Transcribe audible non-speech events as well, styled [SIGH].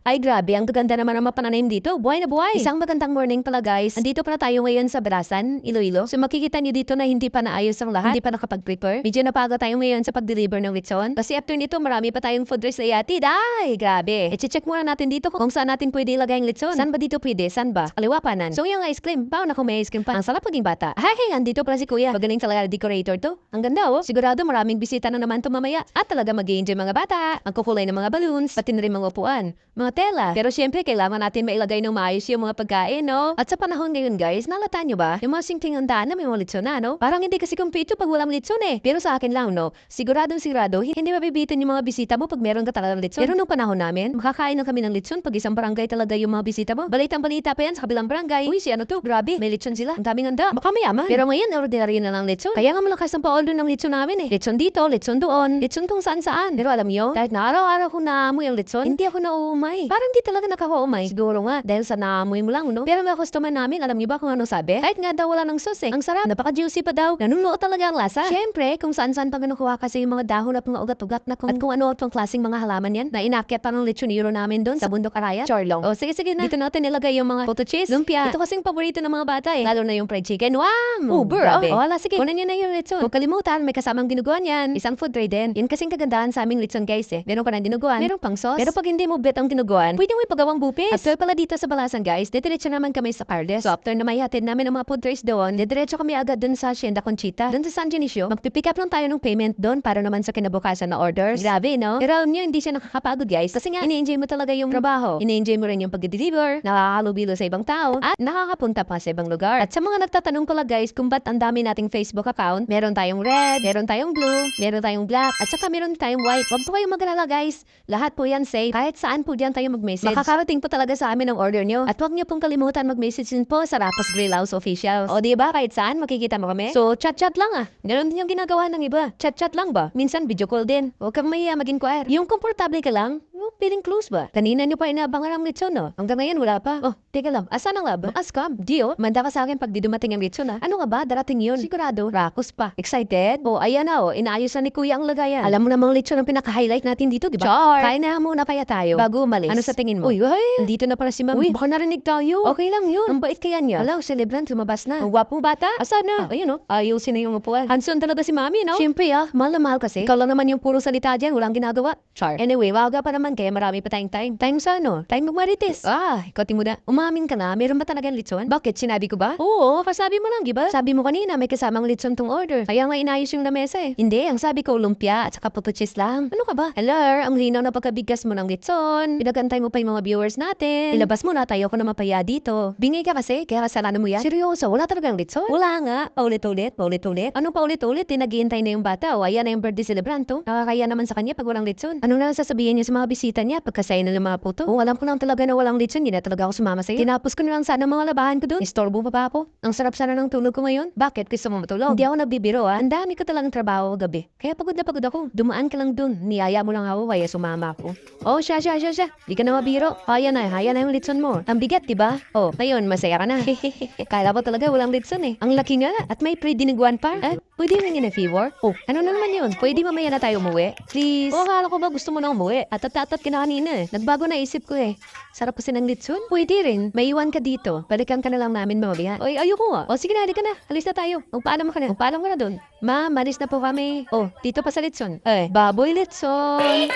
Ay grabe, ang gaganda naman ang mapananim dito. Buhay na buhay. Isang magandang morning pala guys. Andito pala tayo ngayon sa Barasan, Iloilo. So makikita niyo dito na hindi pa naayos ang lahat. Hindi pa nakapag-prepare. Medyo napaga tayo ngayon sa pag-deliver ng lechon. Kasi after nito, marami pa tayong food race na yatid. Ay, grabe. E-check muna natin dito kung saan natin pwede ilagay ang lechon. Saan ba dito pwede? Saan ba? Kaliwa panan. So yung ice cream. Paano kung may ice cream pa? Ang sarap maging bata. Ay, andito pala si kuya. Magaling talaga decorator to. Ang ganda oh. Sigurado maraming bisita na naman to mamaya. At talaga mag enjoy mga bata. Ang kukulay ng mga balloons. Pati na rin mga upuan. Mga tela. Pero syempre, kailangan natin mailagay ng maayos yung mga pagkain, no? At sa panahon ngayon, guys, nalata nyo ba? Yung mga singking handaan na may mga lechon na, no? Parang hindi kasi kumpito pag walang lechon eh. Pero sa akin lang, no? Siguradong sigurado, hindi mabibitin yung mga bisita mo pag meron ka talagang lechon. Pero nung panahon namin, makakain lang kami ng lechon pag isang barangay talaga yung mga bisita mo. Balitang balita pa yan sa kabilang barangay. Uy, si ano to? Grabe, may lechon sila. Ang daming handa. Baka mayaman. Pero ngayon, ordinary na lang lechon. Kaya nga malakas ang pa-order ng lechon namin eh. Lechon dito, lechon doon, lechon kung saan saan. Pero alam nyo, kahit na araw-araw ko naamoy ang lechon, hindi ako nauumay. Parang di talaga nakakaumay. Siguro nga, dahil sa naamoy mo lang, no? Pero mga customer namin, alam niyo ba kung ano sabi? Kahit nga daw wala ng sauce eh. Ang sarap, napaka-juicy pa daw. Nanunuot talaga ang lasa. Siyempre, kung saan-saan pa kinukuha kasi yung mga dahon at mga ugat-ugat na kung, at kung ano pang klaseng mga halaman yan, na inakyat pa ng lechonero namin doon sa bundok araya. Charlong. O sige, sige na. Dito natin nilagay yung mga photo cheese, lumpia. Ito kasing paborito ng mga bata eh. Lalo na yung fried chicken. Wow! Uber, grabe. Oh, wala, sige. Kunan niyo na yung lechon. Huwag kalimutan, may kasamang dinuguan yan. Isang food tray din. Yan kasing kagandahan sa aming lechon guys eh. Meron pa ng dinuguan. Meron pang sauce. Pero pag hindi mo bet ang dinuguan, pwede mo ipagawang bupis. After pala dito sa Balasan guys, didiretso naman kami sa Carles. So after na may hatid namin ang mga food trays doon, didiretso kami agad dun sa Hacienda Conchita. Dun sa San Dionisio, magpipick up lang tayo ng payment doon para naman sa kinabukasan na orders. Grabe, no? Pero alam niyo, hindi siya nakakapagod guys. Kasi nga, ini-enjoy mo talaga yung trabaho. Ini-enjoy mo rin yung pag-deliver, nakakalubilo sa ibang tao, at nakakapunta pa sa ibang lugar. At sa mga nagtatanong pala guys kung ba't ang dami nating Facebook account, meron tayong red, meron tayong blue, meron tayong black, at saka meron tayong white. Huwag po kayong magalala guys. Lahat po yan safe. Kahit saan po diyan tayo mag-message. Makakarating po talaga sa amin ang order nyo. At huwag niyo pong kalimutan mag-message din po sa Rapos Grill House Official. O di ba kahit saan makikita mo kami? So chat-chat lang ah. Ganun din yung ginagawa ng iba. Chat-chat lang ba? Minsan video call din. Huwag kang mahiya mag-inquire. Yung komportable ka lang, yung feeling close ba? Kanina niyo pa inaabangan ang lechon no? Hanggang ngayon wala pa. Oh, teka lang. Asan ang lab? Askam. Dio, manda ka sa akin pag di dumating ang lechon ah. Ano nga ba? Darating yun. Sigurado. Rakos pa. Excited? Oh, ayan na oh. Inaayos na ni Kuya ang lagayan. Alam mo namang lechon ang pinaka-highlight natin dito, di ba? Char! Kain na muna kaya tayo. Bago umalis. Ano sa tingin mo? Uy, ay! Dito na pala si Ma'am. Uy, baka narinig tayo. Okay lang yun. Ang bait kaya niya. Hello, celebrant, lumabas na. Ang gwapo bata. Asan na? Ah, ayun oh. Ayusin na yung upuan. Hanson talaga si Mami, no? Siyempre ah. Mahal na mahal kasi. Ikaw lang naman yung puro salita dyan. Walang ginagawa. Char. Anyway, waga pa naman kaya marami pa tayong time. Time sa ano? Time magmarites. Ah, ikaw muna. Umamin ka na. Meron ba talagang litson? Bakit? Sinabi ko ba? Oo, kasabi mo lang, di ba? Sabi mo kanina may kasamang litson tong order. Kaya nga inayos yung lamesa eh. Hindi, ang sabi ko lumpia at saka pupuchis lang. Ano ka ba? Hello, ang linaw na pagkabigas mo ng litson. Pinagantay mo pa yung mga viewers natin. Ilabas mo na tayo ko na mapaya dito. Bingay ka kasi, kaya kasalanan mo yan. Seryoso, wala talagang litson? Wala nga. Paulit-ulit, paulit-ulit. Anong paulit-ulit? Eh, na yung bata. O ayan na yung birthday celebrant to. Nakakaya naman sa kanya pag walang litson. Ano na sasabihin niya sa mga bisita niya pagkasaya na ng mga puto? Oh, alam ko lang talaga na walang litson. Hindi na talaga ako sumama sa'yo. Tinapos ko na lang sana mga labahan ko doon. Istorbo pa ba ako? Ang sarap sana ng tulog ko ngayon. Bakit? Gusto mo matulog? Hindi ako nagbibiro ah. Ang dami ko talagang trabaho gabi. Kaya pagod na pagod ako. Dumaan ka lang dun. Niyaya mo lang ako kaya sumama ako. Oh, siya, siya, siya, siya. Di ka na mabiro. Haya na, haya na yung litson mo. Ang bigat, di ba? Oh, ngayon, masaya ka na. [LAUGHS] Kala ko talaga walang litson eh. Ang laki nga. At may pre-diniguan pa. Eh, pwede in a favor? Oh, ano na naman yun? Pwede mamaya na tayo umuwi? Please. Oh, akala ko ba gusto mo na umuwi? At atatat ka na kanina eh. Nagbago na isip ko eh. Sarap kasi ng litson? Pwede rin. May iwan ka dito. Balikan ka na lang namin mamaya. Oy, ayoko nga. O sige na, halika na. Alis na tayo. Magpaalam ka na. Magpaalam ka na dun. Ma, malis na po kami. Oh, dito pa sa litson. Eh, baboy litson.